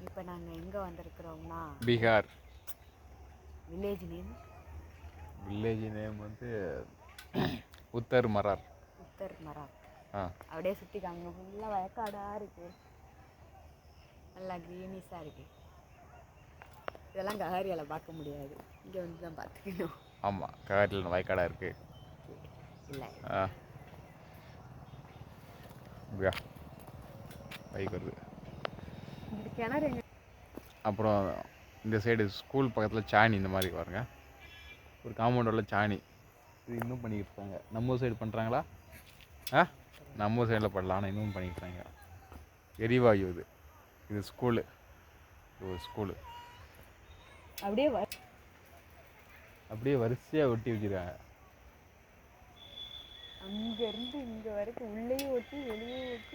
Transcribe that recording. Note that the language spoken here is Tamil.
இப்போ நாங்கள் எங்கே வந்திருக்கிறோம்னா Bihar. Village name village name வந்து உத்தர் மரார். உத்தர் மராத் ஆ. அப்படியே சுற்றி காங்க ஃபுல்லாக வயக்காடாக இருக்கு. நல்லா க்ரீனிஸாக இருக்கு. இதெல்லாம் கஹாரியால் பார்க்க முடியாது. இங்கே வந்து தான் பார்த்துக்கணும் ஆமாம் ககாட்டில் வயக்காடாக இருக்குது இல்லை. ஆ. பைக் வருது. கிணறு எங்க அப்புறம் இந்த சைடு ஸ்கூல் பக்கத்தில் சாணி இந்த மாதிரி பாருங்க. ஒரு காம்பவுண்ட் உள்ள சாணி. இது இன்னும் பண்ணிக்கிட்டு இருக்காங்க. நம்ம சைடு பண்ணுறாங்களா ஆ? நம்ம சைடில் பண்ணலாம் ஆனால் இன்னும் பண்ணிக்கிட்டு இருக்காங்க. எரிவாயு இது. இது ஸ்கூலு இது ஒரு ஸ்கூலு அப்படியே அப்படியே வரிசையாக ஒட்டி வச்சுருக்காங்க. அங்கேருந்து இங்கே வரைக்கும் உள்ளேயும் ஒட்டி வெளியே ஒட்டி